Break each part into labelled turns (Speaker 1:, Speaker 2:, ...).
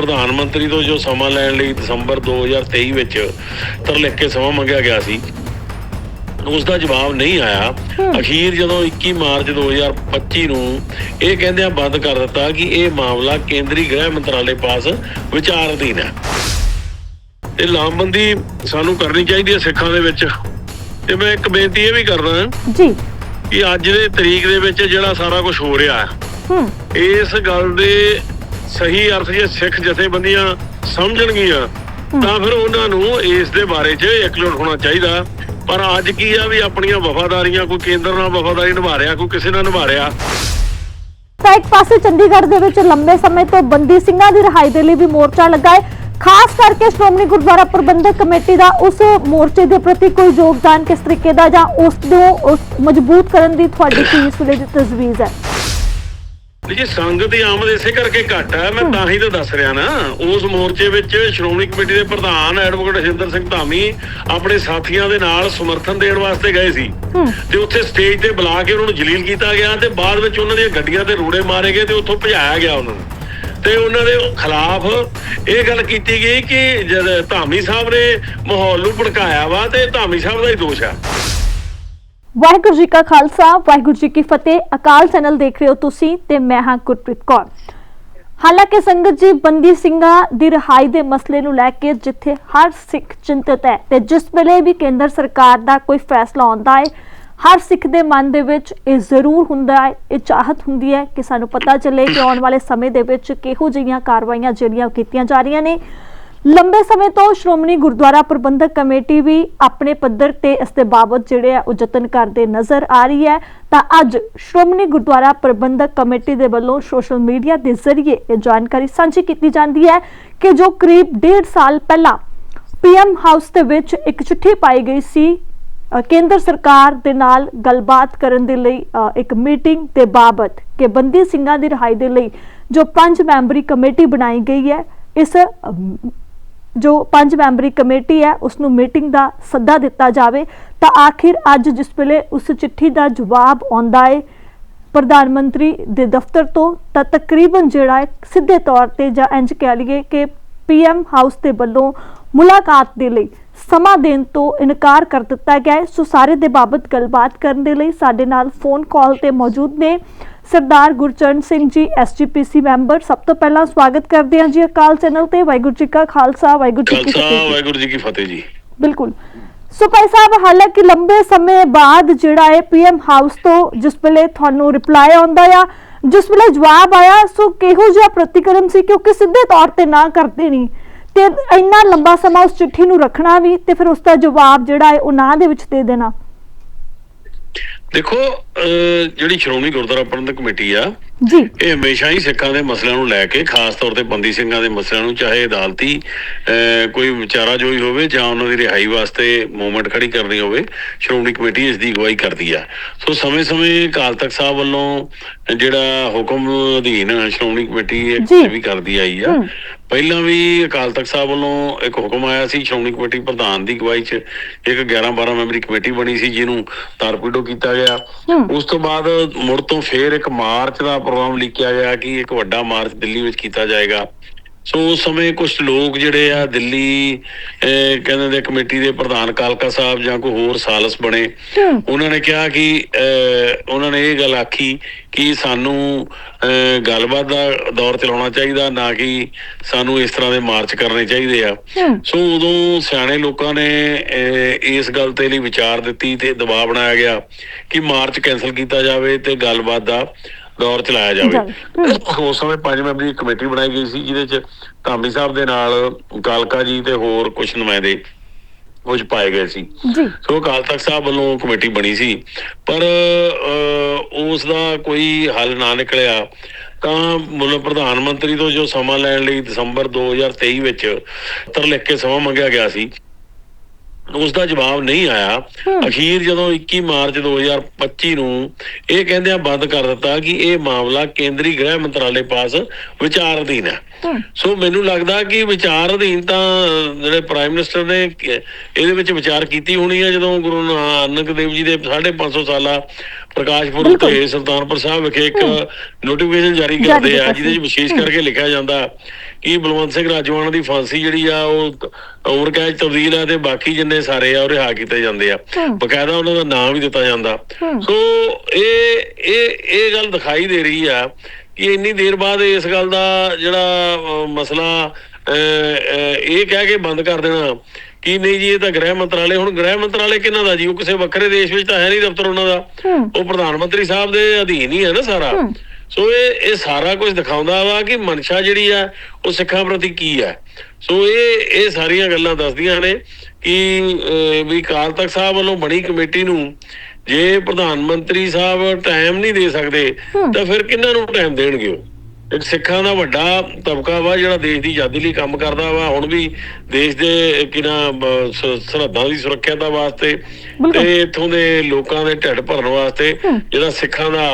Speaker 1: ਪ੍ਰਧਾਨ ਮੰਤਰੀ ਤੋਂ ਜੋ ਸਮਾਂ ਲੈਣ ਲਈ ਦਸੰਬਰ 2023 ਵਿੱਚ ਤਰ ਲਿਖ ਕੇ ਸਮਾਂ ਮੰਗਿਆ ਗਿਆ ਸੀ ਉਸ ਦਾ ਜਵਾਬ ਨਹੀਂ ਆਇਆ। ਅਖੀਰ ਜਦੋਂ 21 ਮਾਰਚ 2025 ਨੂੰ ਇਹ ਕਹਿੰਦਿਆਂ ਬੰਦ ਕਰ ਦਿੱਤਾ ਕਿ ਇਹ ਮਾਮਲਾ ਕੇਂਦਰੀ ਗ੍ਰਹਿ ਮੰਤਰਾਲੇ ਪਾਸ ਵਿਚਾਰ ਅਧੀਨ ਹੈ। ਇਹ ਲਾਮਬੰਦੀ ਸਾਨੂੰ ਕਰਨੀ ਚਾਹੀਦੀ ਹੈ ਸਿੱਖਾਂ ਦੇ ਵਿੱਚ। ਤੇ ਮੈਂ ਇੱਕ ਬੇਨਤੀ ਇਹ ਵੀ ਕਰਦਾ
Speaker 2: ਜੀ।
Speaker 1: ਕਿ ਅੱਜ ਦੇ ਤਰੀਕ ਦੇ ਵਿੱਚ ਜਿਹੜਾ ਸਾਰਾ ਕੁਝ ਹੋ ਰਿਹਾ ਹੈ
Speaker 2: ਹੂੰ।
Speaker 1: ਇਸ ਗੱਲ ਦੇ ਸਹੀ ਅਰਥ ਜੇ ਸਿੱਖ ਜਥੇਬੰਦੀਆਂ ਸਮਝਣਗੀਆਂ ਤਾਂ ਫਿਰ ਉਹਨਾਂ ਨੂੰ ਇਸ ਦੇ ਬਾਰੇ 'ਚ ਇਕਜੁੱਟ ਹੋਣਾ ਚਾਹੀਦਾ। ਪਰ ਅੱਜ ਕੀ ਆ ਵੀ ਆਪਣੀਆਂ ਵਫਾਦਾਰੀਆਂ ਕੋਈ ਕੇਂਦਰ ਨਾਲ ਵਫਾਦਾਰੀ ਨਿਭਾ ਰਿਹਾ ਕੋਈ ਕਿਸੇ ਨਾਲ ਨਿਭਾ ਰਿਹਾ?
Speaker 2: ਤਾਂ ਇੱਕ ਪਾਸੇ ਚੰਡੀਗੜ੍ਹ ਦੇ ਵਿੱਚ ਲੰਬੇ ਸਮੇਂ ਤੋਂ ਬੰਦੀ ਸਿੰਘਾਂ ਦੀ ਰਿਹਾਈ ਦੇ ਲਈ ਵੀ ਮੋਰਚਾ ਲੱਗਾ ਹੈ। ਖਾਸ ਕਰਕੇ ਸ਼੍ਰੋਮਣੀ ਗੁਰਦੁਆਰਾ ਪ੍ਰਬੰਧਕ ਕਮੇਟੀ ਦਾ ਉਸ ਮੋਰਚੇ ਦੇ ਪ੍ਰਤੀ ਕੋਈ ਯੋਗਦਾਨ ਕਿਸ ਤਰੀਕੇ ਦਾ ਜਾਂ ਉਸ ਨੂੰ ਮਜ਼ਬੂਤ ਕਰਨ ਦੀ ਤੁਹਾਡੀ ਕੀ ਇਸ ਵੇਲੇ ਦੀ ਤਜਵੀਜ਼ ਹੈ?
Speaker 1: ਜੀ ਸੰਗਤ ਦੀ ਆਮਦ ਇਸੇ ਕਰਕੇ ਘੱਟ ਹੈ ਮੈਂ ਤਾਂ ਹੀ ਤਾਂ ਦੱਸ ਰਿਹਾ ਨਾ। ਉਸ ਮੋਰਚੇ ਵਿੱਚ ਸ਼੍ਰੋਮਣੀ ਕਮੇਟੀ ਦੇ ਪ੍ਰਧਾਨ ਐਡਵੋਕੇਟ ਹਰਿੰਦਰ ਸਿੰਘ ਧਾਮੀ ਆਪਣੇ ਸਾਥੀਆਂ ਦੇ ਨਾਲ ਸਮਰਥਨ ਦੇਣ ਵਾਸਤੇ ਗਏ ਸੀ। ਤੇ ਉੱਥੇ ਸਟੇਜ ਤੇ ਬੁਲਾ ਕੇ ਉਹਨਾਂ ਨੂੰ ਜਲੀਲ ਕੀਤਾ ਗਿਆ ਤੇ ਬਾਅਦ ਵਿੱਚ ਉਹਨਾਂ ਦੀਆਂ ਗੱਡੀਆਂ ਤੇ ਰੋੜੇ ਮਾਰੇ ਗਏ ਤੇ ਉੱਥੋਂ ਭਜਾਇਆ ਗਿਆ ਉਹਨਾਂ ਨੂੰ। ਤੇ ਉਹਨਾਂ ਦੇ ਖਿਲਾਫ ਇਹ ਗੱਲ ਕੀਤੀ ਗਈ ਕਿ ਜਦ ਧਾਮੀ ਸਾਹਿਬ ਨੇ ਮਾਹੌਲ ਨੂੰ ਭੜਕਾਇਆ ਵਾ ਤੇ ਧਾਮੀ ਸਾਹਿਬ ਦਾ ਹੀ ਦੋਸ਼ ਆ।
Speaker 2: ਵਾਹਿਗੁਰੂ ਜੀ ਕਾ ਖਾਲਸਾ, ਵਾਹਿਗੁਰੂ ਜੀ ਕੀ ਫਤਿਹ। ਅਕਾਲ ਚੈਨਲ ਦੇਖ ਰਹੇ ਹੋ ਤੁਸੀਂ ਤੇ ਮੈਂ ਹਾਂ ਗੁਰਪ੍ਰੀਤ ਕੌਰ। ਹਾਲਾਂਕਿ ਸੰਗਤ ਜੀ ਬੰਦੀ ਸਿੰਘਾਂ ਦੀ ਰਿਹਾਈ ਦੇ ਮਸਲੇ ਨੂੰ ਲੈ ਕੇ ਜਿੱਥੇ ਹਰ ਸਿੱਖ ਚਿੰਤਤ ਹੈ ਤੇ ਜਿਸ ਵੇਲੇ ਵੀ ਕੇਂਦਰ ਸਰਕਾਰ ਦਾ ਕੋਈ ਫੈਸਲਾ ਆਉਂਦਾ ਹੈ, ਹਰ ਸਿੱਖ ਦੇ ਮਨ ਦੇ ਵਿੱਚ ਇਹ ਜ਼ਰੂਰ ਹੁੰਦਾ ਹੈ, ਇਹ ਚਾਹਤ ਹੁੰਦੀ ਹੈ ਕਿ ਸਾਨੂੰ ਪਤਾ ਚੱਲੇ ਕਿ ਆਉਣ ਵਾਲੇ ਸਮੇਂ ਦੇ ਵਿੱਚ ਕਿਹੋ ਜਿਹੀਆਂ ਕਾਰਵਾਈਆਂ ਜਿਹੜੀਆਂ ਕੀਤੀਆਂ ਜਾ ਰਹੀਆਂ ਨੇ। ਲੰਬੇ ਸਮੇਂ ਤੋਂ ਸ਼੍ਰੋਮਣੀ ਗੁਰਦੁਆਰਾ ਪ੍ਰਬੰਧਕ ਕਮੇਟੀ ਵੀ ਆਪਣੇ ਪੱਧਰ ਤੇ ਇਸ ਦੇ ਬਾਬਤ ਜਿਹੜੇ ਆ ਉਹ ਯਤਨ ਕਰਦੇ ਨਜ਼ਰ ਆ ਰਹੀ ਹੈ। ਤਾਂ ਅੱਜ ਸ਼੍ਰੋਮਣੀ ਗੁਰਦੁਆਰਾ ਪ੍ਰਬੰਧਕ ਕਮੇਟੀ ਦੇ ਵੱਲੋਂ ਸੋਸ਼ਲ ਮੀਡੀਆ ਦੇ ਜ਼ਰੀਏ ਇਹ ਜਾਣਕਾਰੀ ਸਾਂਝੀ ਕੀਤੀ ਜਾਂਦੀ ਹੈ ਕਿ ਜੋ ਕਰੀਬ 1.5 ਸਾਲ ਪਹਿਲਾਂ ਪੀਐਮ ਹਾਊਸ ਦੇ ਵਿੱਚ ਇੱਕ ਚਿੱਠੀ ਪਾਈ ਗਈ ਸੀ ਕੇਂਦਰ ਸਰਕਾਰ ਦੇ ਨਾਲ ਗੱਲਬਾਤ ਕਰਨ ਦੇ ਲਈ ਇੱਕ ਮੀਟਿੰਗ ਦੇ ਬਾਬਤ ਕਿ ਬੰਦੀ ਸਿੰਘਾਂ ਦੀ ਰਿਹਾਈ ਦੇ ਲਈ ਜੋ ਪੰਜ ਮੈਂਬਰੀ ਕਮੇਟੀ ਬਣਾਈ ਗਈ ਹੈ, ਇਸ ਜੋ ਪੰਜ ਮੈਂਬਰੀ ਕਮੇਟੀ ਹੈ ਉਸ ਨੂੰ ਮੀਟਿੰਗ ਦਾ ਸੱਦਾ ਦਿੱਤਾ ਜਾਵੇ, ਤਾਂ ਆਖਿਰ ਅੱਜ ਜਿਸ ਵੇਲੇ ਉਸ ਚਿੱਠੀ ਦਾ ਜਵਾਬ ਆਉਂਦਾ ਹੈ ਪ੍ਰਧਾਨ ਮੰਤਰੀ ਦੇ ਦਫ਼ਤਰ ਤੋਂ, ਤਾਂ ਤਕਰੀਬਨ ਜਿਹੜਾ ਹੈ ਸਿੱਧੇ ਤੌਰ ਤੇ ਜਾਂ ਇੰਜ ਕਹਿ ਲਈਏ ਕਿ ਪੀਐਮ ਹਾਊਸ ਦੇ ਵੱਲੋਂ ਮੁਲਾਕਾਤ ਦੇ ਲਈ ਸਮਾਂ ਦੇਣ ਤੋਂ ਇਨਕਾਰ ਕਰ ਦਿੱਤਾ ਗਿਆ ਹੈ ਸੋ ਸਾਰੇ ਦੇ ਬਾਬਤ ਗੱਲਬਾਤ ਕਰਨ ਦੇ ਲਈ ਸਾਡੇ ਨਾਲ ਫੋਨ ਕਾਲ ਤੇ ਮੌਜੂਦ ਨੇ। ਸਰਦਾਰ ਗੁਰਚਰਨ ਸਿੰਘ ਜੀ ਐਸਜੀਪੀਸੀ ਮੈਂਬਰ ਸਭ ਤੋਂ ਪਹਿਲਾਂ ਸਵਾਗਤ ਕਰਦੇ ਹਾਂ ਜੀ ਅਕਾਲ ਚੈਨਲ ਤੇ। ਵਾਹਿਗੁਰੂ ਜੀ ਕਾ ਖਾਲਸਾ ਵਾਹਿਗੁਰੂ ਜੀ ਕੀ ਫਤਿਹ ਜੀ।
Speaker 1: ਵਾਹਿਗੁਰੂ ਜੀ ਕੀ ਫਤਿਹ ਜੀ।
Speaker 2: ਬਿਲਕੁਲ। ਸੋ ਭਾਈ ਸਾਹਿਬ ਹਾਲਾਂਕਿ ਲੰਬੇ ਸਮੇਂ ਬਾਅਦ ਜਿਹੜਾ ਹੈ ਪੀਐਮ ਹਾਊਸ ਤੋਂ ਜਿਸ ਵੇਲੇ ਤੁਹਾਨੂੰ ਰਿਪਲਾਈ ਆਉਂਦਾ ਆ ਜਿਸ ਵੇਲੇ ਜਵਾਬ ਆਇਆ ਸੋ ਕਿਹੋ ਜਿਹਾ ਪ੍ਰਤੀਕਰਮ ਸੀ ਕਿਉਂਕਿ ਸਿੱਧੇ ਤੌਰ ਤੇ ਨਾ ਕਰਦੇ ਨਹੀਂ ਤੇ ਇੰਨਾ ਲੰਬਾ ਸਮਾਂ ਉਸ ਚਿੱਠੀ ਨੂੰ ਰੱਖਣਾ ਵੀ ਤੇ ਫਿਰ ਉਸ ਦਾ ਜਵਾਬ ਜਿਹੜਾ ਹੈ ਉਹ ਨਾ ਦੇ ਵਿੱਚ ਦੇ ਦੇਣਾ।
Speaker 1: ਦੇਖੋ ਅਹ, ਜਿਹੜੀ ਸ਼੍ਰੋਮਣੀ ਗੁਰਦੁਆਰਾ ਪ੍ਰਬੰਧਕ ਕਮੇਟੀ ਆ
Speaker 2: ਜੀ
Speaker 1: ਇਹ ਹਮੇਸ਼ਾ ਹੀ ਸਿੱਖਾਂ ਦੇ ਮਸਲਿਆਂ ਨੂੰ ਲੈ ਕੇ ਖਾਸ ਤੌਰ ਤੇ ਬੰਦੀ ਸਿੰਘਾਂ ਦੇ ਮਸਲਿਆਂ ਨੂੰ ਚਾਹੇ ਅਦਾਲਤੀ ਕੋਈ ਵਿਚਾਰਾ ਜੋਈ ਹੋਵੇ ਜਾਂ ਉਹਨਾਂ ਦੀ ਰਿਹਾਈ ਵਾਸਤੇ ਮੂਵਮੈਂਟ ਖੜੀ ਕਰਨੀ ਹੋਵੇ ਸ਼੍ਰੋਮਣੀ ਕਮੇਟੀ ਇਸ ਦੀ ਅਗਵਾਈ ਕਰਦੀ ਆ ਸੋ ਸਮੇਂ-ਸਮੇਂ ਅਕਾਲ ਤਖਤ ਸਾਹਿਬ ਵੱਲੋਂ ਜਿਹੜਾ ਹੁਕਮ ਅਧੀਨ ਸ਼੍ਰੋਮਣੀ ਕਮੇਟੀ ਇਹ। ਵੀ ਕਰਦੀ ਆਈ ਆ। ਪਹਿਲਾਂ ਵੀ ਅਕਾਲ ਤਖਤ ਸਾਹਿਬ ਵੱਲੋਂ ਇੱਕ ਹੁਕਮ ਆਇਆ ਸੀ ਸ਼੍ਰੋਮਣੀ ਕਮੇਟੀ ਪ੍ਰਧਾਨ ਦੀ ਅਗਵਾਈ 'ਚ ਇੱਕ 11-12 ਮੈਂਬਰੀ ਕਮੇਟੀ ਬਣੀ ਸੀ ਜਿਹਨੂੰ ਤਾਰਪੀਡੋ ਕੀਤਾ ਗਿਆ। ਉਸ ਤੋਂ ਬਾਅਦ ਮੁੜ ਤੋਂ ਫੇਰ ਇੱਕ ਮਾਰਚ ਦਾ ਪ੍ਰੋਗਰਾਮ ਲਿਖਿਆ ਗਿਆ ਕਿ ਇੱਕ ਵੱਡਾ ਮਾਰਚ ਦਿੱਲੀ ਵਿੱਚ ਕੀਤਾ ਜਾਏਗਾ ਸੋ ਉਸ ਸਮੇਂ ਕੁਝ ਲੋਕ ਜਿਹੜੇ ਆ ਦਿੱਲੀ ਕਹਿੰਦੇ ਨੇ ਕਮੇਟੀ ਦੇ ਪ੍ਰਧਾਨ ਕਾਲਕਾ ਸਾਹਿਬ ਜਾਂ ਕੋਈ ਹੋਰ ਸਾਲਸ ਬਣੇ। ਉਹਨਾਂ ਨੇ ਕਿਹਾ ਕਿ ਉਹਨਾਂ ਨੇ ਇਹ ਗੱਲ ਆਖੀ ਕਿ ਸਾਨੂੰ ਗੱਲਬਾਤ ਦਾ ਦੌਰ ਚਲਾਉਣਾ ਚਾਹੀਦਾ ਨਾ ਕਿ ਸਾਨੂੰ ਇਸ ਤਰ੍ਹਾਂ ਦੇ ਮਾਰਚ ਕਰਨੇ ਚਾਹੀਦੇ ਆ। ਸੋ ਉਦੋਂ ਸਿਆਣੇ ਲੋਕਾਂ ਨੇ ਇਸ ਗੱਲ ਤੇ ਲਈ ਵਿਚਾਰ ਦਿੱਤੀ ਤੇ ਦਬਾਅ ਬਣਾਇਆ ਗਿਆ ਕਿ ਮਾਰਚ ਕੈਨਸਲ ਕੀਤਾ ਜਾਵੇ ਤੇ ਗੱਲਬਾਤ ਦਾ ਦੌਰ ਚਲਾਇਆ ਜਾਵੇ। ਉਸ ਸਮੇਂ ਪੰਜ ਮੈਂਬਰੀ ਕਮੇਟੀ ਬਣਾਈ ਗਈ ਸੀ ਜਿਹਦੇ ਚ ਧਾਮੀ ਸਾਹਿਬ ਦੇ ਨਾਲ ਕਾਲਕਾ ਜੀ ਤੇ ਹੋਰ ਕੁਝ ਨੁਮਾਇੰਦੇ ਕੁਝ ਪਾਏ ਗਏ ਸੀ। ਸੋ ਅਕਾਲ ਤਖਤ ਸਾਹਿਬ ਵੱਲੋਂ ਕਮੇਟੀ ਬਣੀ ਸੀ। ਪਰ ਉਸ ਦਾ ਕੋਈ ਹੱਲ ਨਾ ਨਿਕਲਿਆ ਤਾਂ ਮੁੱਲ ਪ੍ਰਧਾਨ ਮੰਤਰੀ ਤੋਂ ਜੋ ਸਮਾਂ ਲੈਣ ਲਈ ਦਸੰਬਰ 2023 ਵਿੱਚ ਪੱਤਰ ਲਿਖ ਕੇ ਸਮਾਂ ਮੰਗਿਆ ਗਿਆ ਸੀ ਉਸ ਦਾ ਜਵਾਬ ਨਹੀਂ ਆਇਆ। ਅਖੀਰ ਜਦੋਂ 21 ਮਾਰਚ 2025 ਨੂੰ ਇਹ ਕਹਿੰਦਿਆਂ ਬੰਦ ਕਰ ਦਿੱਤਾ ਕਿ ਇਹ ਮਾਮਲਾ ਕੇਂਦਰੀ ਗ੍ਰਹਿ ਮੰਤਰਾਲੇ ਪਾਸ ਵਿਚਾਰ ਅਧੀਨ ਹੈ। ਸੋ ਮੈਨੂੰ ਲੱਗਦਾ ਕਿ ਵਿਚਾਰ ਅਧੀਨ ਤਾਂ ਜਿਹੜੇ ਪ੍ਰਾਈਮ ਮਿਨਿਸਟਰ ਨੇ ਇਹਦੇ ਵਿੱਚ ਵਿਚਾਰ ਕੀਤੀ ਹੋਣੀ ਹੈ ਜਦੋਂ ਗੁਰੂ ਨਾਨਕ ਦੇਵ ਜੀ ਦੇ 550 ਸਾਲਾ ਪ੍ਰਕਾਸ਼ਪੁਰ
Speaker 2: ਬਿਲਕੁਲ।
Speaker 1: ਤੇ ਸੁਲਤਾਨਪੁਰ ਸਾਹਿਬ ਵਿਖੇ ਇੱਕ ਨੋਟੀਫਿਕੇਸ਼ਨ ਜਾਰੀ ਕਰਦੇ ਆ ਜਿਹਦੇ। ਵਿੱਚ ਵਿਸ਼ੇਸ਼ ਕਰਕੇ ਲਿਖਿਆ ਜਾਂਦਾ ਕਿ ਬਲਵੰਤ ਸਿੰਘ ਰਾਜਵਾਨਾ ਦੀ ਫਾਂਸੀ ਜਿਹੜੀ ਆ ਉਹ ਉਮਰ ਕੈਦ ਤਬਦੀਲ ਆ ਤੇ ਬਾਕੀ ਜਿੰਨੇ ਸਾਰੇ ਆ ਉਹ ਰਿਹਾ ਕੀਤੇ ਜਾਂਦੇ ਆ। ਬਕਾਇਦਾ ਉਹਨਾਂ ਦਾ ਨਾਮ ਵੀ ਦਿੱਤਾ ਜਾਂਦਾ। ਸੋ ਇਹ ਇਹ ਇਹ ਗੱਲ ਦਿਖਾਈ ਦੇ ਰਹੀ ਆ ਕਿ ਇੰਨੀ ਦੇਰ ਬਾਅਦ ਇਸ ਗੱਲ ਦਾ ਜਿਹੜਾ ਮਸਲਾ ਇਹ ਕਹਿ ਕੇ ਬੰਦ ਕਰ ਦੇਣਾ ਕਿ ਨਹੀਂ ਜੀ ਇਹ ਤਾਂ ਗ੍ਰਹਿ ਮੰਤਰਾਲੇ ਹੁਣ ਗ੍ਰਹਿ ਮੰਤਰਾਲੇ ਕਿਹਨਾਂ ਦਾ ਜੀ? ਉਹ ਕਿਸੇ ਵੱਖਰੇ ਦੇਸ਼ ਵਿੱਚ ਤਾਂ ਹੈ ਨਹੀਂ ਦਫ਼ਤਰ ਉਹਨਾਂ ਦਾ। ਉਹ ਪ੍ਰਧਾਨ ਮੰਤਰੀ ਸਾਹਿਬ ਦੇ ਅਧੀਨ ਹੀ ਹੈ ਨਾ ਸਾਰਾ। ਸੋ ਇਹ ਇਹ ਸਾਰਾ ਕੁਝ ਦਿਖਾਉਂਦਾ ਵਾ ਕਿ ਮਨਸ਼ਾ ਜਿਹੜੀ ਆ ਉਹ ਸਿੱਖਾਂ ਪ੍ਰਤੀ ਕੀ ਹੈ। ਸੋ ਇਹ ਇਹ ਸਾਰੀਆਂ ਗੱਲਾਂ ਦੱਸਦੀਆਂ ਨੇ ਕਿ ਵੀ ਅਕਾਲ ਤਖਤ ਸਾਹਿਬ ਵੱਲੋਂ ਬਣੀ ਕਮੇਟੀ ਨੂੰ ਜੇ ਪ੍ਰਧਾਨ ਮੰਤਰੀ ਸਾਹਿਬ ਟਾਈਮ ਨਹੀਂ ਦੇ ਸਕਦੇ। ਤਾਂ ਫਿਰ ਕਿਹਨਾਂ ਨੂੰ ਟਾਈਮ ਦੇਣਗੇ ਉਹ? ਇੱਕ ਸਿੱਖਾਂ ਦਾ ਵੱਡਾ ਤਬਕਾ ਵਾ ਜਿਹੜਾ ਦੇਸ਼ ਦੀ ਆਜ਼ਾਦੀ ਲਈ ਕੰਮ ਕਰਦਾ ਵਾ ਹੁਣ ਵੀ ਦੇਸ਼ ਦੇ ਕਿਨਾ ਸਰਹੱਦਾਂ ਦੀ ਸੁਰੱਖਿਆ ਦਾ ਵਾਸਤੇ। ਤੇ ਇੱਥੋਂ ਦੇ ਲੋਕਾਂ ਦੇ ਢਿੱਡ ਭਰਨ ਵਾਸਤੇ। ਜਿਹੜਾ ਸਿੱਖਾਂ ਦਾ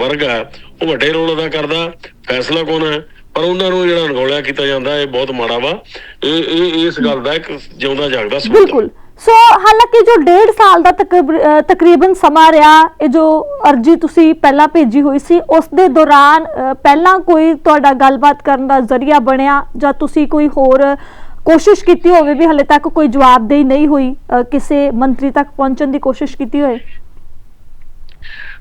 Speaker 1: ਵਰਗ ਆ ਉਹ ਵੱਡੇ ਰੋਲ ਅਦਾ ਕਰਦਾ ਫੈਸਲਾ ਕੌਣ ਹੈ ਪਰ ਉਹਨਾਂ ਨੂੰ ਜਿਹੜਾ ਅਣਗੌਲਿਆ ਕੀਤਾ ਜਾਂਦਾ ਇਹ ਬਹੁਤ ਮਾੜਾ ਵਾ ਇਹ ਇਹ ਇਸ ਗੱਲ ਦਾ ਇੱਕ ਜਿਉਂਦਾ ਜਾਗਦਾ ਸਬੂਤ।
Speaker 2: ਬਿਲਕੁਲ ਸੋ ਹਾਲਾਂਕਿ ਜੋ ਡੇਢ ਸਾਲ ਦਾ ਤਕਰੀਬ- ਤਕਰੀਬਨ ਸਮਾਂ ਰਿਹਾ, ਇਹ ਜੋ ਅਰਜੀ ਤੁਸੀਂ ਪਹਿਲਾਂ ਭੇਜੀ ਹੋਈ ਸੀ, ਉਸ ਦੇ ਦੌਰਾਨ ਪਹਿਲਾਂ ਕੋਈ ਤੁਹਾਡਾ ਗੱਲਬਾਤ ਕਰਨ ਦਾ ਜ਼ਰੀਆ ਬਣਿਆ ਜਾਂ ਤੁਸੀਂ ਕੋਈ ਹੋਰ ਕੋਸ਼ਿਸ਼ ਕੀਤੀ ਹੋਵੇ ਵੀ ਹਲੇ ਤੱਕ ਕੋਈ ਜਵਾਬਦੇਹੀ ਨਹੀਂ ਹੋਈ ਕਿਸੇ ਮੰਤਰੀ ਤੱਕ ਪਹੁੰਚਣ ਦੀ ਕੋਸ਼ਿਸ਼ ਕੀਤੀ ਹੋਏ?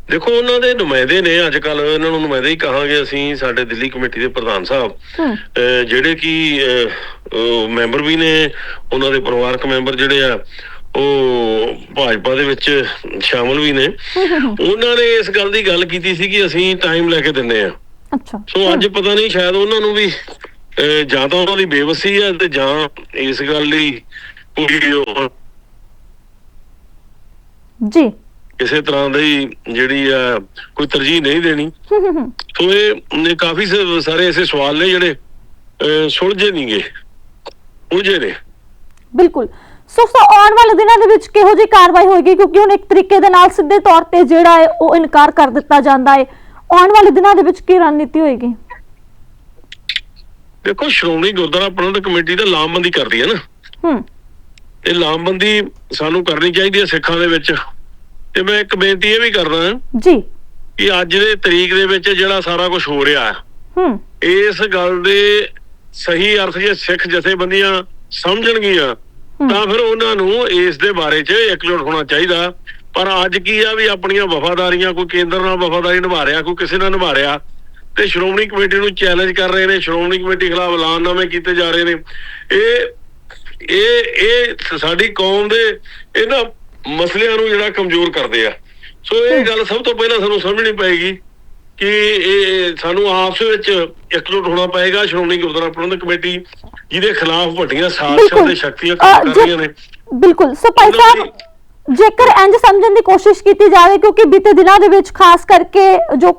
Speaker 1: ਦੇਖੋ ਉਹਨਾਂ ਦੇ ਨੁਮਾਇੰਦੇ ਨੇ ਅੱਜ ਕੱਲ ਇਹਨਾਂ ਨੂੰ ਨੁਮਾਇੰਦੇ ਹੀ ਕਹਾਂਗੇ ਅਸੀਂ ਸਾਡੇ ਦਿੱਲੀ ਕਮੇਟੀ ਦੇ ਪ੍ਰਧਾਨ ਸਾਹਿਬ। ਜਿਹੜੇ ਕਿ ਮੈਂਬਰ ਵੀ ਨੇ ਉਹਨਾਂ ਦੇ ਪਰਿਵਾਰਕ ਮੈਂਬਰ ਜਿਹੜੇ ਆ ਉਹ ਭਾਜਪਾ ਦੇ ਵਿੱਚ ਸ਼ਾਮਲ ਵੀ ਨੇ। ਉਹਨਾਂ ਨੇ ਇਸ ਗੱਲ ਦੀ ਗੱਲ ਕੀਤੀ ਸੀ ਕਿ ਅਸੀਂ ਟਾਈਮ ਲੈ ਕੇ ਦਿੰਨੇ ਆ।
Speaker 2: ਅੱਛਾ।
Speaker 1: ਸੋ ਅੱਜ ਪਤਾ ਨਹੀਂ ਸ਼ਾਇਦ ਉਹਨਾਂ ਨੂੰ ਵੀ ਜਾਂ ਤਾਂ ਉਹਨਾਂ ਦੀ ਬੇਵਸੀ ਹੈ ਤੇ ਜਾਂ ਇਸ ਗੱਲ ਲਈ ਕੋਈ ਉਹ
Speaker 2: ਜੀ।
Speaker 1: ਕਿਸੇ ਤਰ੍ਹਾਂ ਦੀ ਜਿਹੜੀ ਆ ਕੋਈ ਤਰਜੀਹ ਨਹੀਂ ਦੇਣੀ। ਸੋ ਇਹ ਕਾਫੀ ਸਾਰੇ ਐਸੇ ਸਵਾਲ ਨੇ ਜਿਹੜੇ ਸੁਲਝੇ ਨਹੀਂਗੇ ਉਲਝੇ ਨੇ।
Speaker 2: ਬਿਲਕੁਲ। ਸੋ ਸੋ ਆਉਣ ਵਾਲੇ ਦਿਨਾਂ ਦੇ ਵਿੱਚ ਕਿਹੋ ਜਿਹੀ ਕਾਰਵਾਈ ਹੋਏਗੀ? ਕਿਉਂਕਿ ਹੁਣ ਇੱਕ ਤਰੀਕੇ ਦੇ ਨਾਲ ਸਿੱਧੇ ਤੌਰ ਤੇ ਜਿਹੜਾ ਹੈ ਉਹ ਇਨਕਾਰ ਕਰ ਦਿੱਤਾ ਜਾਂਦਾ ਹੈ। ਆਉਣ ਵਾਲੇ ਦਿਨਾਂ ਦੇ ਵਿੱਚ ਕੀ ਰਣਨੀਤੀ ਹੋਏਗੀ?
Speaker 1: ਦੇਖੋ ਸ਼੍ਰੋਮਣੀ ਗੁਰਦੁਆਰਾ ਪ੍ਰਬੰਧਕ ਕਮੇਟੀ ਤਾਂ ਲਾਮਬੰਦੀ ਕਰਦੀ ਹੈ ਨਾ।
Speaker 2: ਹੂੰ।
Speaker 1: ਇਹ ਲਾਮਬੰਦੀ ਸਾਨੂੰ ਕਰਨੀ ਚਾਹੀਦੀ ਹੈ ਸਿੱਖਾਂ ਦੇ ਵਿੱਚ। ਤੇ ਮੈਂ ਇੱਕ ਬੇਨਤੀ ਇਹ ਵੀ ਕਰਦਾ
Speaker 2: ਜੀ।
Speaker 1: ਕਿ ਅੱਜ ਦੇ ਤਰੀਕ ਦੇ ਵਿੱਚ ਜਿਹੜਾ ਸਾਰਾ ਕੁਝ ਹੋ ਰਿਹਾ ਹੈ
Speaker 2: ਹੂੰ।
Speaker 1: ਇਸ ਗੱਲ ਦੇ ਸਹੀ ਅਰਥ ਜੇ ਸਿੱਖ ਜਥੇਬੰਦੀਆਂ ਸਮਝਣਗੀਆਂ ਤਾਂ ਫਿਰ ਉਹਨਾਂ ਨੂੰ ਇਸ ਦੇ ਬਾਰੇ 'ਚ ਇਕਜੁੱਟ ਹੋਣਾ ਚਾਹੀਦਾ। ਪਰ ਅੱਜ ਕੀ ਆ ਵੀ ਆਪਣੀਆਂ ਵਫਾਦਾਰੀਆਂ ਕੋਈ ਕੇਂਦਰ ਨਾਲ ਵਫਾਦਾਰੀ ਨਿਭਾ ਰਿਹਾ ਕੋਈ ਕਿਸੇ ਨਾਲ ਨਿਭਾ ਰਿਹਾ ਤੇ ਸ਼੍ਰੋਮਣੀ ਕਮੇਟੀ ਨੂੰ ਚੈਲੰਜ ਕਰ ਰਹੇ ਨੇ ਸ਼੍ਰੋਮਣੀ ਕਮੇਟੀ ਖਿਲਾਫ ਐਲਾਨਨਾਮੇ ਕੀਤੇ ਜਾ ਰਹੇ ਨੇ। ਇਹ ਇਹ ਇਹ ਸਾਡੀ ਕੌਮ ਦੇ ਇਹਨਾਂ ਮਸਲਿਆਂ ਨੂੰ ਜਿਹੜਾ ਕਮਜ਼ੋਰ ਕਰਦੇ ਆ। ਸੋ ਇਹ ਗੱਲ ਸਭ ਤੋਂ ਪਹਿਲਾਂ ਸਾਨੂੰ ਸਮਝਣੀ ਪਏਗੀ ਕਿ ਇਹ ਸਾਨੂੰ ਆਪਸ ਵਿੱਚ ਇਕਜੁੱਟ ਹੋਣਾ ਪਏਗਾ। ਸ਼੍ਰੋਮਣੀ ਗੁਰਦੁਆਰਾ ਪ੍ਰਬੰਧਕ ਕਮੇਟੀ ਜਿਹਦੇ ਖਿਲਾਫ ਵੱਡੀਆਂ ਸਾਜ਼ਿਸ਼ਾਂ। ਤੇ ਸ਼ਕਤੀਆਂ ਕੰਮ ਕਰ ਰਹੀਆਂ ਨੇ।
Speaker 2: ਬਿਲਕੁਲ। ਸੋ ਭਾਈ ਸਾਹਿਬ ਜੇਕਰ ਇੰਜ ਸਮਝਣ ਦੀ ਕੋਸ਼ਿਸ਼ ਕੀਤੀ ਜਾਵੇ ਕਿਉਂਕਿ ਬੀਤੇ ਦਿਨਾਂ ਦੇ ਵਿੱਚ ਖਾਸ ਕਰਕੇ ਜੋ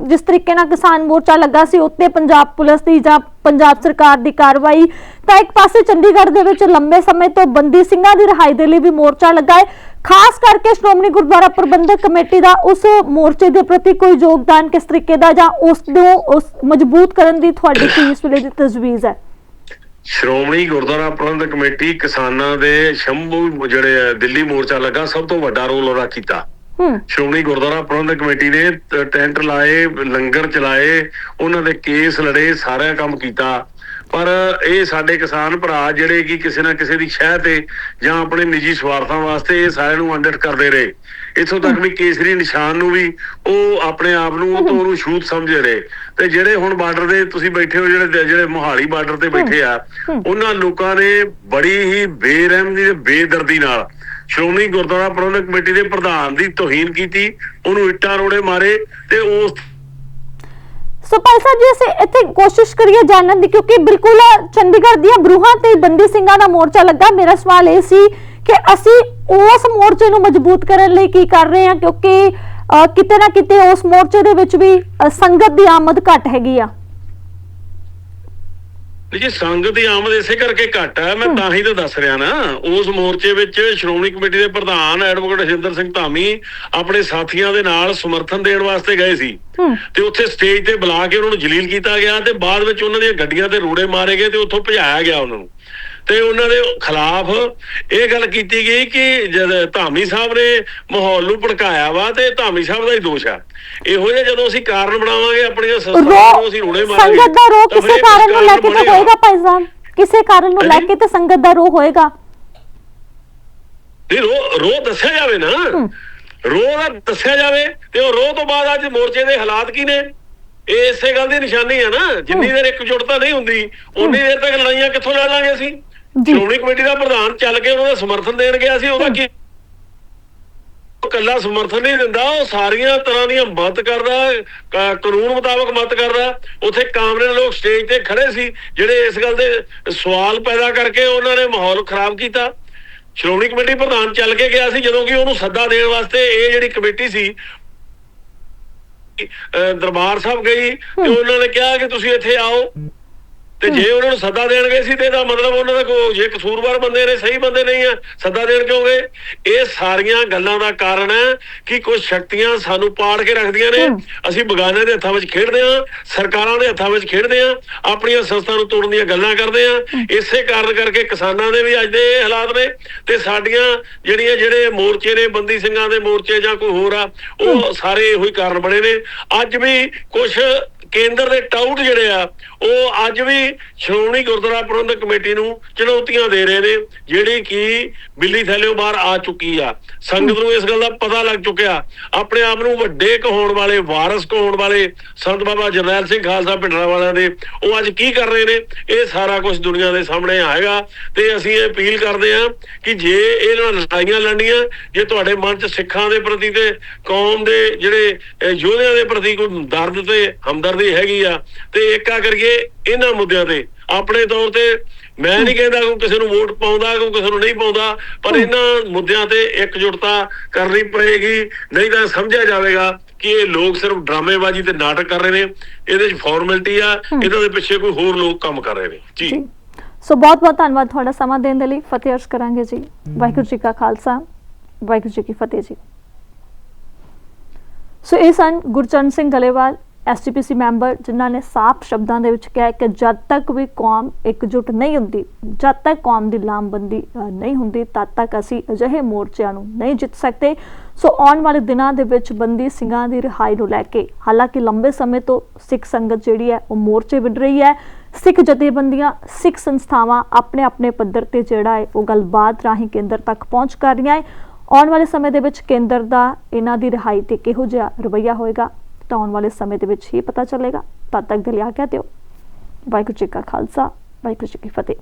Speaker 2: ਜਿਸ ਤਰੀਕੇ ਨਾਲ ਕਿਸਾਨ ਮੋਰਚਾ ਲੱਗਾ ਸੀ, ਉੱਤੇ ਪੰਜਾਬ ਪੁਲਿਸ ਦੀ ਜਾਂ ਪੰਜਾਬ ਸਰਕਾਰ ਦੀ ਕਾਰਵਾਈ, ਤਾਂ ਇੱਕ ਪਾਸੇ ਚੰਡੀਗੜ੍ਹ ਦੇ ਵਿੱਚ ਲੰਬੇ ਸਮੇਂ ਤੋਂ ਬੰਦੀ ਸਿੰਘਾਂ ਦੀ ਰਿਹਾਈ ਦੇ ਲਈ ਵੀ ਮੋਰਚਾ ਲੱਗਾ ਹੈ। ਖਾਸ ਕਰਕੇ ਸ਼੍ਰੋਮਣੀ ਗੁਰਦੁਆਰਾ ਪ੍ਰਬੰਧਕ ਕਮੇਟੀ ਦਾ ਉਸ ਮੋਰਚੇ ਦੇ ਪ੍ਰਤੀ ਕੋਈ ਯੋਗਦਾਨ ਕਿਸ ਤਰੀਕੇ ਦਾ ਜਾਂ ਉਸ ਨੂੰ ਉਸ ਮਜ਼ਬੂਤ ਕਰਨ ਦੀ ਤੁਹਾਡੀ ਕੀ ਇਸ ਵੇਲੇ ਦੀ ਤਜਵੀਜ਼ ਹੈ?
Speaker 1: ਸ਼੍ਰੋਮਣੀ ਗੁਰਦੁਆਰਾ ਪ੍ਰਬੰਧਕ ਕਮੇਟੀ ਕਿਸਾਨਾਂ ਦੇ ਸ਼ੰਭੂ ਜਿਹੜੇ ਦਿੱਲੀ ਮੋਰਚਾ ਲੱਗਾ, ਸਭ ਤੋਂ ਵੱਡਾ ਰੋਲ ਅਦਾ ਕੀਤਾ। ਸ਼੍ਰੋਮਣੀ ਗੁਰਦੁਆਰਾ ਪ੍ਰਬੰਧਕ ਕਮੇਟੀ ਨੇ ਟੈਂਟ ਲਾਏ ਲੰਗਰ ਚਲਾਏ ਉਹਨਾਂ ਦੇ ਕੇਸ ਲੜੇ ਸਾਰਾ ਕੰਮ ਕੀਤਾ। ਪਰ ਇਹ ਸਾਡੇ ਕਿਸਾਨ ਭਰਾ ਜਿਹੜੇ ਕਿ ਕਿਸੇ ਨਾ ਕਿਸੇ ਦੀ ਸ਼ਹਿ ਤੇ ਜਾਂ ਆਪਣੇ ਨਿੱਜੀ ਸਵਾਰਥਾਂ ਵਾਸਤੇ ਇਹ ਸਾਰਿਆਂ ਨੂੰ ਅੰਡਟ ਕਰਦੇ ਰਹੇ। ਇਥੋਂ ਤੱਕ ਵੀ ਕੇਸਰੀ ਨਿਸ਼ਾਨ ਨੂੰ ਵੀ ਉਹ ਆਪਣੇ ਆਪ ਨੂੰ ਉਹ ਤੋਂ ਉਹਨੂੰ ਛੂਤ ਸਮਝਦੇ ਰਹੇ। ਤੇ ਜਿਹੜੇ ਹੁਣ ਬਾਰਡਰ ਦੇ ਤੁਸੀਂ ਬੈਠੇ ਹੋ ਜਿਹੜੇ ਜਿਹੜੇ ਮੋਹਾਲੀ ਬਾਰਡਰ ਤੇ ਬੈਠੇ ਆ ਉਹਨਾਂ ਲੋਕਾਂ ਨੇ ਬੜੀ ਹੀ ਬੇਰਹਿਮੀ ਤੇ ਬੇਦਰਦੀ ਨਾਲ ਸ਼੍ਰੋਮਣੀ ਗੁਰਦੁਆਰਾ ਪ੍ਰਬੰਧਕ ਕਮੇਟੀ ਦੇ ਪ੍ਰਧਾਨ ਦੀ ਤੋਹੀਨ ਕੀਤੀ, ਉਹਨੂੰ ਇੱਟਾਂ ਰੋੜੇ ਮਾਰੇ ਤੇ ਉਸ
Speaker 2: ਸੋ ਭਾਈ ਸਾਹਿਬ ਜੀ, ਅਸੀਂ ਇੱਥੇ ਕੋਸ਼ਿਸ਼ ਕਰੀਏ ਜਾਣਨ ਦੀ, ਕਿਉਂਕਿ ਬਿਲਕੁਲ ਚੰਡੀਗੜ੍ਹ ਦੀਆਂ ਬਰੂਹਾਂ ਤੇ ਬੰਦੀ ਸਿੰਘਾਂ ਦਾ ਮੋਰਚਾ ਲੱਗਾ। ਮੇਰਾ ਸਵਾਲ ਇਹ ਸੀ ਕਿ ਅਸੀਂ ਉਸ ਮੋਰਚੇ ਨੂੰ ਮਜ਼ਬੂਤ ਕਰਨ ਲਈ ਕੀ ਕਰ ਰਹੇ ਹਾਂ? ਕਿਉਂਕਿ ਕਿਤੇ ਨਾ ਕਿਤੇ ਉਸ ਮੋਰਚੇ ਦੇ ਵਿੱਚ ਵੀ ਸੰਗਤ ਦੀ ਆਮਦ ਘੱਟ ਹੈਗੀ ਆ।
Speaker 1: ਜੀ ਸੰਗਤ ਦੀ ਆਮਦ ਇਸੇ ਕਰਕੇ ਘੱਟ ਹੈ ਮੈਂ ਤਾਂ ਹੀ ਤਾਂ ਦੱਸ ਰਿਹਾ ਨਾ। ਉਸ ਮੋਰਚੇ ਵਿੱਚ ਸ਼੍ਰੋਮਣੀ ਕਮੇਟੀ ਦੇ ਪ੍ਰਧਾਨ ਐਡਵੋਕੇਟ ਹਜਿੰਦਰ ਸਿੰਘ ਧਾਮੀ ਆਪਣੇ ਸਾਥੀਆਂ ਦੇ ਨਾਲ ਸਮਰਥਨ ਦੇਣ ਵਾਸਤੇ ਗਏ ਸੀ। ਤੇ ਉੱਥੇ ਸਟੇਜ ਤੇ ਬੁਲਾ ਕੇ ਉਹਨਾਂ ਨੂੰ ਜਲੀਲ ਕੀਤਾ ਗਿਆ ਤੇ ਬਾਅਦ ਵਿੱਚ ਉਹਨਾਂ ਦੀਆਂ ਗੱਡੀਆਂ ਤੇ ਰੋੜੇ ਮਾਰੇ ਗਏ ਤੇ ਉੱਥੋਂ ਭਜਾਇਆ ਗਿਆ ਉਹਨਾਂ ਨੂੰ। ਤੇ ਉਹਨਾਂ ਦੇ ਖਿਲਾਫ ਇਹ ਗੱਲ ਕੀਤੀ ਗਈ ਕਿ ਜਦ ਧਾਮੀ ਸਾਹਿਬ ਨੇ ਮਾਹੌਲ ਨੂੰ ਭੜਕਾਇਆ ਵਾ ਤੇ ਧਾਮੀ ਸਾਹਿਬ ਦਾ ਹੀ ਦੋਸ਼ ਆ। ਇਹੋ ਜਿਹਾ ਜਦੋਂ ਅਸੀਂ ਕਾਰਨ ਬਣਾਵਾਂਗੇ ਆਪਣੀਆਂ ਸੰਸਥਾਵਾਂ ਨੂੰ ਅਸੀਂ ਰੋੜੇ ਮਾਰਾਂਗੇ
Speaker 2: ਸੰਗਤ ਦਾ ਰੋ ਕਿਸੇ ਕਾਰਨ ਨੂੰ ਲੈ ਕੇ ਤਾਂ। ਹੋਏਗਾ ਭਾਈ ਸਾਹਿਬ? ਕਿਸੇ ਕਾਰਨ ਨੂੰ ਲੈ
Speaker 1: ਹਾਂਜੀ।
Speaker 2: ਕੇ ਤਾਂ ਸੰਗਤ ਦਾ ਰੋ ਹੋਏਗਾ?
Speaker 1: ਨਹੀਂ ਰੋ ਰੋ ਦੱਸਿਆ ਜਾਵੇ ਨਾ। ਰੋ ਦਾ ਦੱਸਿਆ ਜਾਵੇ ਤੇ ਉਹ ਰੋ ਤੋਂ ਬਾਅਦ ਅੱਜ ਮੋਰਚੇ ਦੇ ਹਾਲਾਤ ਕੀ ਨੇ? ਇਹ ਇਸੇ ਗੱਲ ਦੀ ਨਿਸ਼ਾਨੀ ਹੈ ਨਾ। ਜਿੰਨੀ ਦੇਰ ਇਕਜੁੱਟਤਾ ਨਹੀਂ ਹੁੰਦੀ ਉਨੀ ਦੇਰ ਤੱਕ ਲੜਾਈਆਂ ਕਿੱਥੋਂ ਲੜ ਲਾਂਗੇ ਅਸੀਂ। ਸ਼੍ਰੋਮਣੀ ਕਮੇਟੀ ਦਾ ਪ੍ਰਧਾਨ ਚੱਲ ਕੇ ਉਹਨਾਂ ਦਾ ਸਮਰਥਨ ਦੇਣ ਗਿਆ ਸੀ ਉਹਦਾ ਕੀ ਕੱਲਾ ਸਮਰਥਨ ਨਹੀਂ ਦਿੰਦਾ ਉਹ ਸਾਰੀਆਂ ਤਰ੍ਹਾਂ ਦੀਆਂ ਮਦਦ ਕਰਦਾ ਕਾਨੂੰਨ ਮੁਤਾਬਕ ਮਦਦ ਕਰਦਾ। ਉੱਥੇ ਕਾਮਰੇ ਲੋਕ ਸਟੇਜ ਤੇ ਖੜੇ ਸੀ ਜਿਹੜੇ ਇਸ ਗੱਲ ਦੇ ਸਵਾਲ ਪੈਦਾ ਕਰਕੇ ਉਹਨਾਂ ਨੇ ਮਾਹੌਲ ਖਰਾਬ ਕੀਤਾ। ਸ਼੍ਰੋਮਣੀ ਕਮੇਟੀ ਪ੍ਰਧਾਨ ਚੱਲ ਕੇ ਗਿਆ ਸੀ ਜਦੋਂ ਕਿ ਉਹਨੂੰ ਸੱਦਾ ਦੇਣ ਵਾਸਤੇ ਇਹ ਜਿਹੜੀ ਕਮੇਟੀ ਸੀ ਦਰਬਾਰ ਸਾਹਿਬ ਗਈ ਤੇ ਉਹਨਾਂ ਨੇ ਕਿਹਾ ਕਿ ਤੁਸੀਂ ਇੱਥੇ ਆਓ। ਤੇ ਜੇ ਉਹਨਾਂ ਨੂੰ ਸੱਦਾ ਦੇਣ ਗਏ ਸੀ ਤੇ ਇਹਦਾ ਮਤਲਬ ਉਹਨਾਂ ਦਾ ਕੋਈ ਜੇ ਕਸੂਰਵਾਰ ਬੰਦੇ ਨੇ ਸਹੀ ਬੰਦੇ ਨਹੀਂ ਆ ਸੱਦਾ ਦੇਣ ਕਿਉਂ ਗਏ? ਇਹ ਸਾਰੀਆਂ ਗੱਲਾਂ ਦਾ ਕਾਰਨ ਹੈ ਕਿ ਕੁਝ ਸ਼ਕਤੀਆਂ ਸਾਨੂੰ ਪਾੜ ਕੇ ਰੱਖਦੀਆਂ ਨੇ। ਅਸੀਂ ਬਗਾਨੇ ਦੇ ਹੱਥਾਂ ਵਿੱਚ ਖੇਡਦੇ ਆ ਸਰਕਾਰਾਂ ਦੇ ਹੱਥਾਂ ਵਿੱਚ ਖੇਡਦੇ ਆ ਆਪਣੀਆਂ ਸੰਸਥਾਵਾਂ ਨੂੰ ਤੋੜਨ ਦੀਆਂ ਗੱਲਾਂ ਕਰਦੇ ਆ ਇਸੇ ਕਾਰਨ ਕਰਕੇ ਕਿਸਾਨਾਂ ਦੇ ਵੀ ਅੱਜ ਦੇ ਹਾਲਾਤ ਨੇ ਤੇ ਸਾਡੀਆਂ ਜਿਹੜੀਆਂ ਜਿਹੜੇ ਮੋਰਚੇ ਨੇ ਬੰਦੀ ਸਿੰਘਾਂ ਦੇ ਮੋਰਚੇ ਜਾਂ ਕੋਈ ਹੋਰ ਆ ਉਹ ਸਾਰੇ ਇਹੋ ਹੀ ਕਾਰਨ ਬਣੇ ਨੇ। ਅੱਜ ਵੀ ਕੁਝ ਕੇਂਦਰ ਦੇ ਟਾਊਟ ਜਿਹੜੇ ਆ, ਉਹ ਅੱਜ ਵੀ ਸ਼੍ਰੋਮਣੀ ਗੁਰਦੁਆਰਾ ਪ੍ਰਬੰਧਕ ਕਮੇਟੀ ਨੂੰ ਚੁਣੌਤੀਆਂ ਦੇ ਰਹੇ ਨੇ, ਜਿਹੜੀ ਕਿ ਬਿੱਲੀ ਥੱਲੇੋਂ ਬਾਹਰ ਆ ਚੁੱਕੀ ਆ। ਸੰਗਤ ਨੂੰ ਇਸ ਗੱਲ ਦਾ ਪਤਾ ਲੱਗ ਚੁੱਕਿਆ। ਆਪਣੇ ਆਪ ਨੂੰ ਵੱਡੇ ਕਹਾਉਣ ਵਾਲੇ, ਵਾਰਸ ਕਹਾਉਣ ਵਾਲੇ ਸੰਤ ਬਾਬਾ ਜਰਨੈਲ ਸਿੰਘ ਖਾਲਸਾ ਪਿੰਡਰਾ ਵਾਲਿਆਂ ਦੇ, ਉਹ ਅੱਜ ਕੀ ਕਰ ਰਹੇ ਨੇ? ਇਹ ਸਾਰਾ ਕੁਝ ਦੁਨੀਆ ਦੇ ਸਾਹਮਣੇ ਆਏਗਾ ਤੇ ਅਸੀਂ ਇਹ ਅਪੀਲ ਕਰਦੇ ਹਾਂ ਕਿ ਜੇ ਇਹਨਾਂ ਲੜਾਈਆਂ ਲੜਨੀਆਂ, ਜੇ ਤੁਹਾਡੇ ਮਨ 'ਚ ਸਿੱਖਾਂ ਦੇ ਪ੍ਰਤੀ ਤੇ ਕੌਮ ਦੇ ਜਿਹੜੇ ਯੋਧਿਆਂ ਦੇ ਪ੍ਰਤੀ ਕੋਈ ਦਰਦ ਤੇ ਹਮਦਰਦ ਹੈਗੀ ਆ ਤੇ ਏਕਾ ਕਰੀਏ ਇਹਨਾਂ ਮੁੱਦਿਆਂ ਤੇ। ਆਪਣੇ ਤੌਰ ਤੇ ਮੈਂ ਨਹੀਂ ਕਹਿੰਦਾ ਕੋਈ ਕਿਸੇ ਨੂੰ ਵੋਟ ਪਾਉਂਦਾ ਕੋਈ ਕਿਸੇ ਨੂੰ ਨਹੀਂ ਪਾਉਂਦਾ ਪਰ ਇਹਨਾਂ ਮੁੱਦਿਆਂ ਤੇ ਇਕਜੁੱਟਤਾ ਕਰਨੀ ਪਏਗੀ। ਨਹੀਂ ਤਾਂ ਸਮਝਿਆ ਜਾਵੇਗਾ ਕਿ ਇਹ ਲੋਕ ਸਿਰਫ ਡਰਾਮੇਬਾਜ਼ੀ ਤੇ ਨਾਟਕ ਕਰ ਰਹੇ ਨੇ ਇਹਦੇ 'ਚ ਫਾਰਮੈਲਿਟੀ ਆ ਇਹਨਾਂ ਦੇ ਪਿੱਛੇ ਕੋਈ ਹੋਰ ਲੋਕ ਕੰਮ ਕਰ ਰਹੇ ਨੇ। ਜੀ।
Speaker 2: ਸੋ ਬਹੁਤ ਬਹੁਤ ਧੰਨਵਾਦ ਤੁਹਾਡਾ ਸਮਾਂ ਦੇਣ ਦੇ ਲਈ। ਫਤਿਹ ਅਰਜ਼ ਕਰਾਂਗੇ ਜੀ। ਵਾਹਿਗੁਰੂ ਜੀ ਕਾ ਖਾਲਸਾ ਵਾਹਿਗੁਰੂ ਜੀ ਕੀ ਫਤਿਹ ਜੀ। ਸੋ ਇਹ ਸਨ ਗੁਰਚਰਨ ਸਿੰਘ ਗਲੇਵਾਲ ਐਸਜੀਪੀਸੀ ਮੈਂਬਰ ਜਿਨ੍ਹਾਂ ਨੇ ਸਾਫ਼ ਸ਼ਬਦਾਂ ਦੇ ਵਿੱਚ ਕਿਹਾ ਕਿ ਜਦ ਤੱਕ ਵੀ ਕੌਮ ਇਕਜੁੱਟ ਨਹੀਂ ਹੁੰਦੀ, ਜਦ ਤੱਕ ਕੌਮ ਦੀ ਲਾਮਬੰਦੀ ਨਹੀਂ ਹੁੰਦੀ, ਤਦ ਤੱਕ ਅਸੀਂ ਅਜਿਹੇ ਮੋਰਚਿਆਂ ਨੂੰ ਨਹੀਂ ਜਿੱਤ ਸਕਦੇ। ਸੋ ਆਉਣ ਵਾਲੇ ਦਿਨਾਂ ਦੇ ਵਿੱਚ ਬੰਦੀ ਸਿੰਘਾਂ ਦੀ ਰਿਹਾਈ ਨੂੰ ਲੈ ਕੇ, ਹਾਲਾਂਕਿ ਲੰਬੇ ਸਮੇਂ ਤੋਂ ਸਿੱਖ ਸੰਗਤ ਜਿਹੜੀ ਹੈ, ਉਹ ਮੋਰਚੇ ਵਿੱਢ ਰਹੀ ਹੈ। ਸਿੱਖ ਜਥੇਬੰਦੀਆਂ, ਸਿੱਖ ਸੰਸਥਾਵਾਂ ਆਪਣੇ ਆਪਣੇ ਪੱਧਰ ਤੇ ਜਿਹੜਾ ਹੈ, ਉਹ ਗੱਲਬਾਤ ਰਾਹੀਂ ਕੇਂਦਰ ਤੱਕ ਪਹੁੰਚ ਕਰ ਰਹੀਆਂ ਹੈ। ਆਉਣ ਵਾਲੇ ਸਮੇਂ ਦੇ ਵਿੱਚ ਕੇਂਦਰ ਦਾ ਇਹਨਾਂ ਦੀ ਰਿਹਾਈ ਤੇ ਕਿਹੋ ਜਿਹਾ ਰਵੱਈਆ ਹੋਏਗਾ? ਤਾਂ ਆਉਣ ਵਾਲੇ ਸਮੇਂ ਦੇ ਵਿੱਚ ਹੀ ਪਤਾ ਚੱਲੇਗਾ। ਤਦ ਤੱਕ ਦੇ ਲਈ ਆਗਿਆ ਦਿਓ। ਵਾਹਿਗੁਰੂ ਜੀ ਕਾ ਖਾਲਸਾ, ਵਾਹਿਗੁਰੂ ਜੀ ਕੀ ਫਤਿਹ।